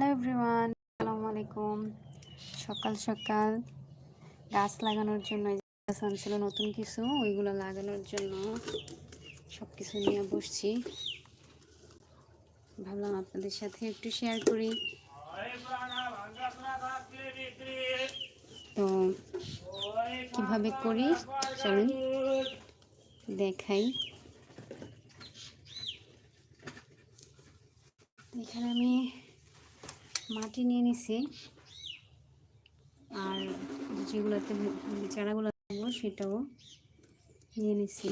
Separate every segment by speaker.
Speaker 1: Hello everyone আসসালামু আলাইকুম সকাল সকাল। গাছ লাগানোর জন্য আনছিল, নতুন কিছু, ওইগুলো লাগানোর জন্য সব কিছু নিয়ে বসছি। ভাবলাম আপনাদের সাথে একটু শেয়ার করি। তো কীভাবে করি? চলুন দেখাই। এখানে আমি মাটি নিয়ে নিছি। আর যেগুলোতে চারাগুলো দেবো সেটাও নিয়ে নিছি।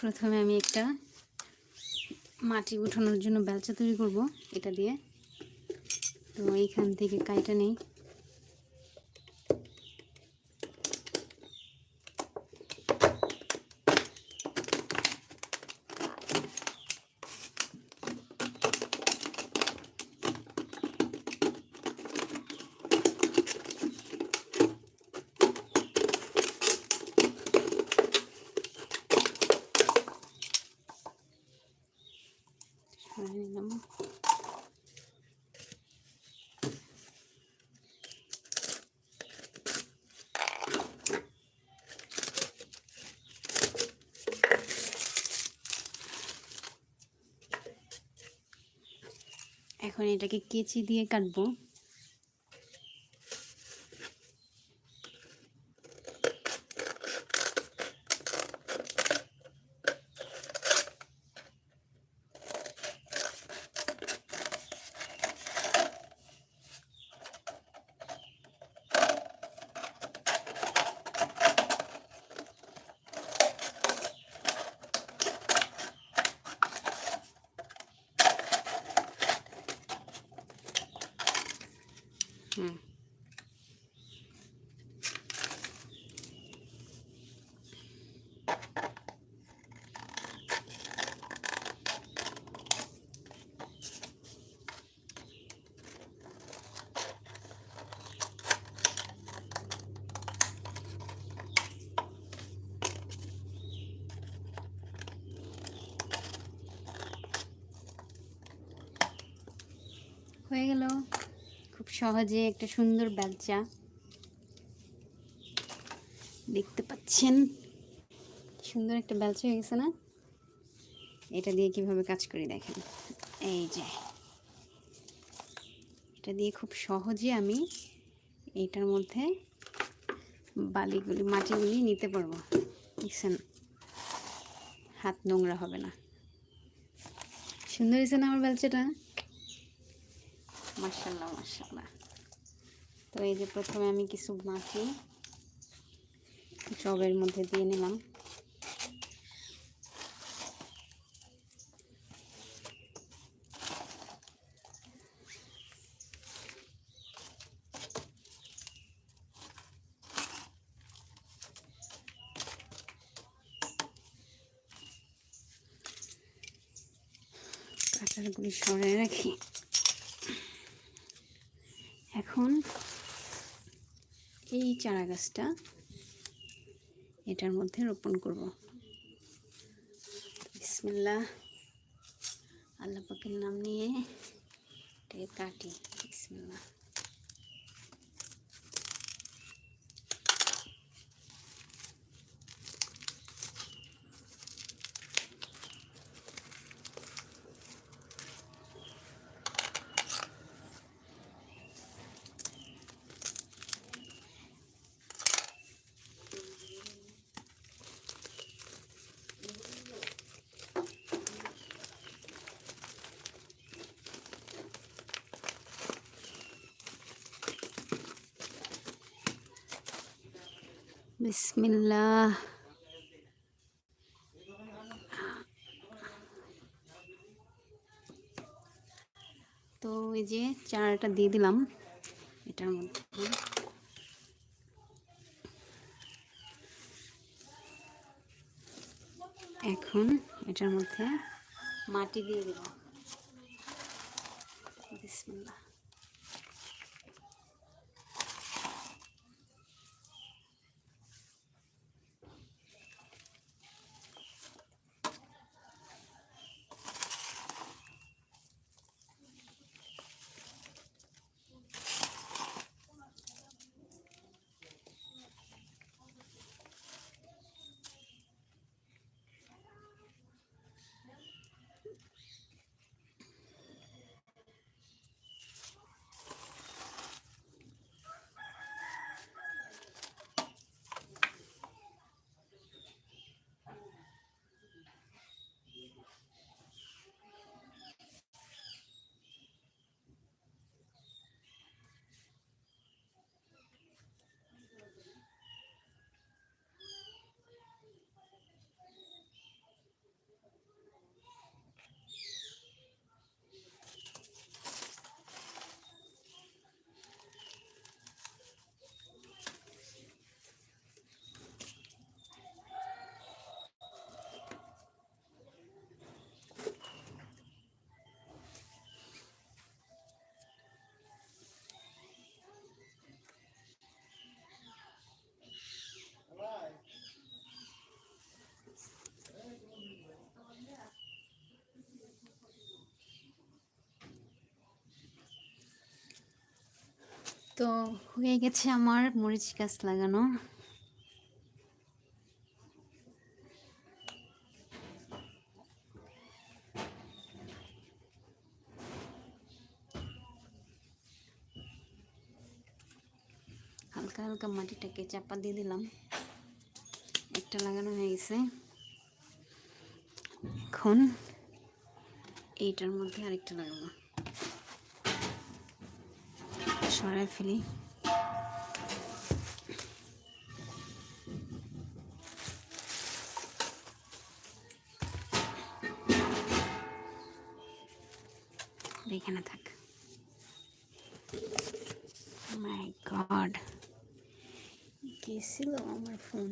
Speaker 1: প্রথমে আমি একটা মাটি উঠানোর জন্য বেলচা তৈরি করব, এটা দিয়ে। তো এইখান থেকে কাইটা নেই। এখন এটাকে কেচি দিয়ে কাটবো। সহজে একটা সুন্দর বেলচা দেখতে পাচ্ছেন। সুন্দর একটা বেলচা হয়ে গেছে না? এটা দিয়ে কীভাবে কাজ করি দেখেন। এই যে। এটা দিয়ে খুব সহজে আমি এইটার মধ্যে বালিগুলি, মাটিগুলি নিতে পারব। দেখছেন? হাত নোংরা হবে না। সুন্দর হয়েছে না আমার বেলচাটা মার্শাল্লাহ মার্শাল্লাহ তো এই যে প্রথমে আমি কিছু মাটি চবের মধ্যে দিয়ে নিলাম। কাঁচারগুলি সরে রাখি। এখন এই চারা গাছটা এটার মধ্যে রোপণ করব। বিসমিল্লা আল্লাহ পাকের নাম নিয়ে এটাকে কাটি। বিসমিল্লাহ। তো এই যে চারাটা দিয়ে দিলাম, এটার মধ্যে। এখন এটার মধ্যে মাটি দিয়ে দিলাম। বিসমিল্লাহ। তো হয়ে গেছে আমার মরিচ গাছ লাগানো। হালকা হালকা মাটিটাকে চাপা দিয়ে দিলাম। একটা লাগানো হয়ে গেছে। এখন এইটার মধ্যে আরেকটা লাগাবো। সরাই ফেলি। দেখে না থাক। মাই গড কি ছিল আমার ফোন।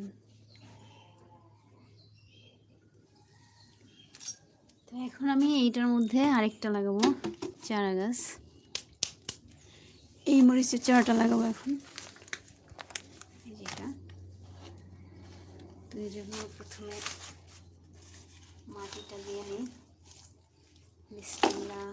Speaker 1: তো এখন আমি এইটার মধ্যে আরেকটা লাগাবো চারা গাছ মরিচের চারাটা লাগাবো এখন। যেটা তো এই জন্য প্রথমে মাটিটা দিয়ে নিই। বিসমিল্লাহ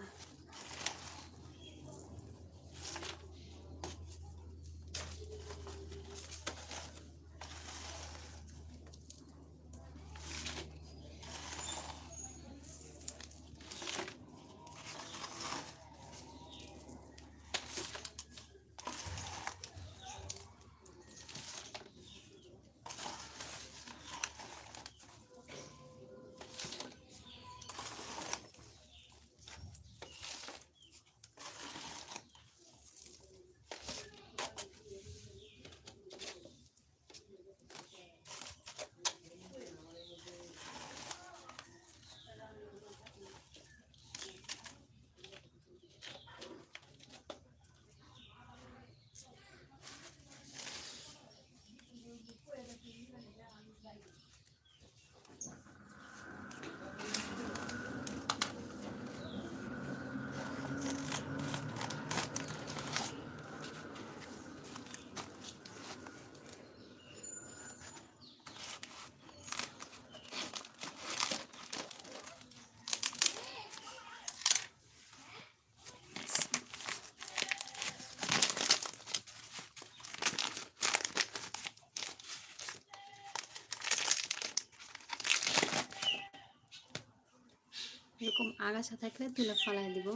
Speaker 1: এরকম আগাছা থাকলে তুলে ফালাই দিব।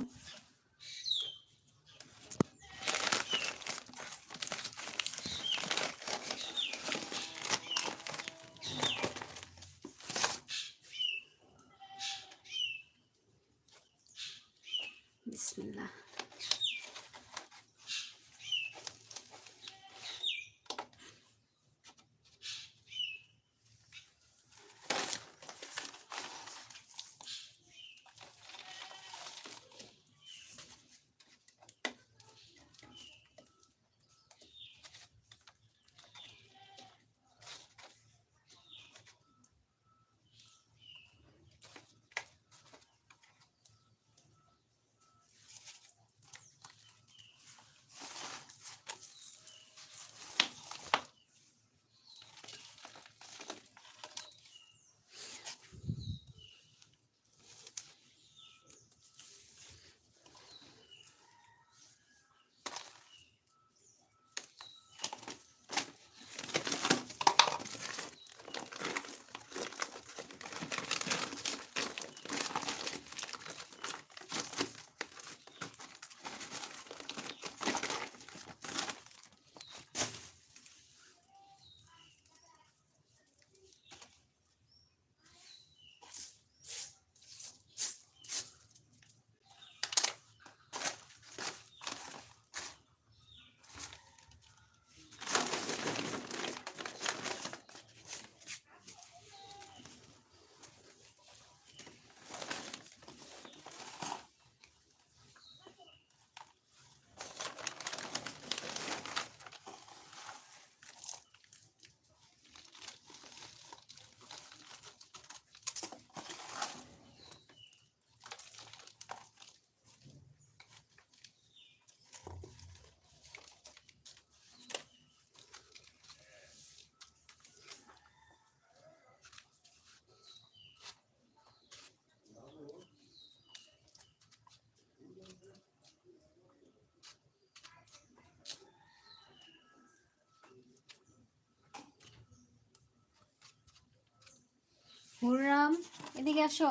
Speaker 1: এদিকে আসো।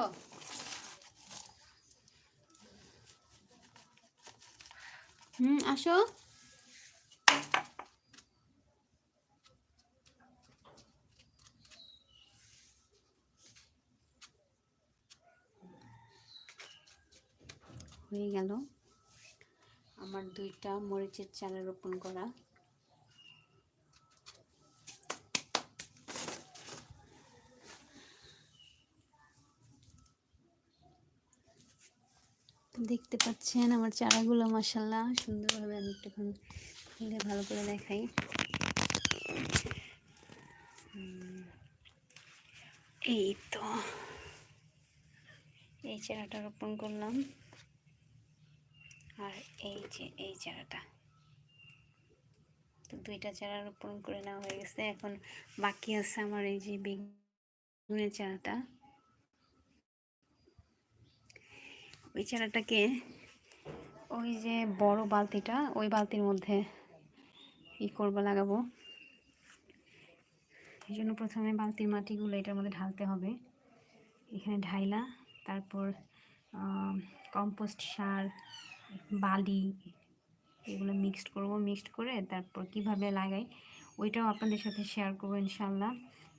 Speaker 1: হুম আসো। হয়ে গেল। আমার দুইটা মরিচের চারা রোপণ করা। দেখতে পাচ্ছেন আমার চারাগুলো মাসাল্লাহ সুন্দরভাবে আমি একটুখান খুলে ভালো করে দেখাই। এই তো। এই চারাটা রোপণ করলাম। আর এই যে, এই চারাটা। তো দুইটা চারা রোপণ করে নেওয়া হয়ে গেছে। এখন বাকি আছে আমার এই যে বেগুনের চারাটা। ওই চারাটাকে ওই যে বড় বালতিটা, ওই বালতির মধ্যে ই করব, লাগাবো। এই জন্য প্রথমে বালতির মাটিগুলো এটার মধ্যে ঢালতে হবে। এখানে ঢাইলা, তারপর কম্পোস্ট সার, বালি, এগুলো মিক্সড করব। মিক্সড করে তারপর কীভাবে লাগাই, ওইটাও আপনাদের সাথে শেয়ার করব ইনশাল্লাহ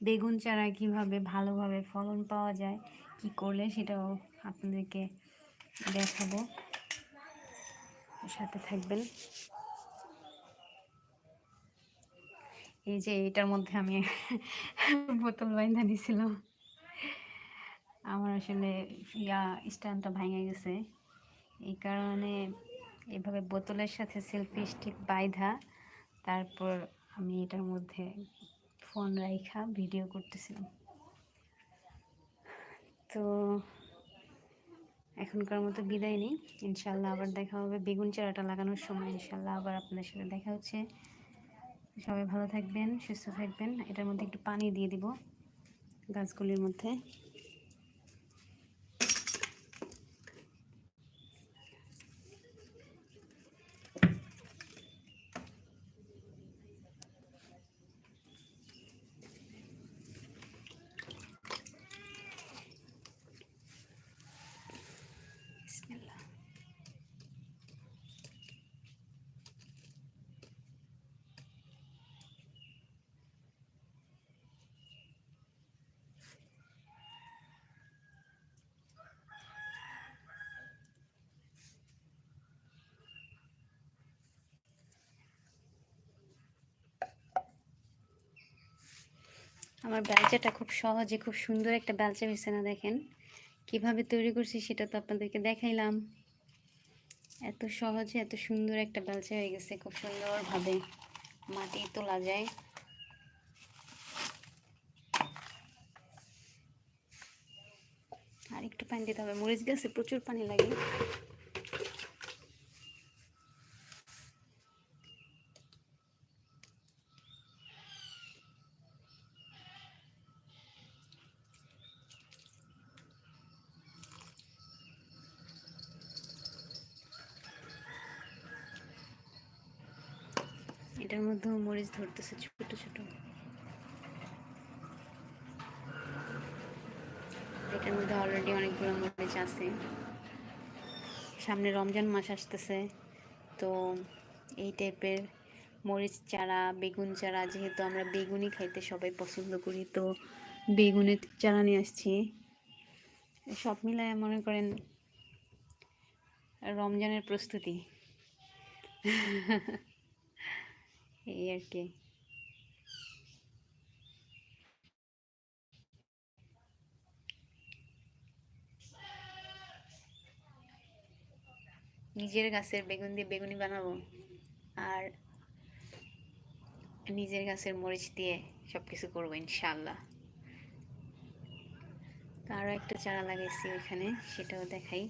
Speaker 1: বেগুন চারা কীভাবে ভালোভাবে ফলন পাওয়া যায়, কি করলে সেটাও আপনাদেরকে দেখাবো। সাথে থাকবেন। এই যে এটার মধ্যে আমি বোতল বাইন্ধা নিয়েছিলাম আমার আসলে ইয়া স্ট্যান্ডটা ভেঙে গেছে। এই কারণে এভাবে বোতলের সাথে সেলফি স্টিক বাইধা তারপর আমি এটার মধ্যে ফোন রাইখা ভিডিও করতেছিলাম। তো এখনকার মতো বিদায় নেই। ইনশাল্লাহ আবার দেখা হবে বেগুন চারাটা লাগানোর সময়। ইনশাল্লাহ আবার আপনাদের সাথে দেখা হচ্ছে। সবাই ভালো থাকবেন, সুস্থ থাকবেন। এটার মধ্যে একটু পানি দিয়ে দিব গাছগুলির মধ্যে। আমার বেলচাটা খুব সহজে, খুব সুন্দর একটা বেলচা হয়েছে না দেখেন। কীভাবে তৈরি করছি সেটা তো আপনাদেরকে দেখাইলাম। এত সহজে, এত সুন্দর একটা বেলচা হয়ে গেছে, খুব সুন্দরভাবে। মাটি তোলা যায়। আর একটু পানি দিতে হবে। মরিচ গাছে প্রচুর পানি লাগে। এটার মধ্যেও মরিচ ধরতেছে, ছোট ছোট। এটার মধ্যে অলরেডি অনেকগুলো মরিচ আছে। সামনে রমজান মাস আসতেছে, তো এই টাইপের মরিচ চারা, বেগুন চারা, যেহেতু আমরা বেগুনই খাইতে সবাই পছন্দ করি, তো বেগুনের চারা নিয়ে আসছি। সব মিলায় মনে করেন রমজানের প্রস্তুতি। এই আর কি। নিজের গাছের বেগুন দিয়ে বেগুনি বানাবো আর নিজের গাছের মরিচ দিয়ে সব কিছু করব ইনশাল্লাহ আরও একটা চারা লাগাইছি ওইখানে সেটাও দেখাই।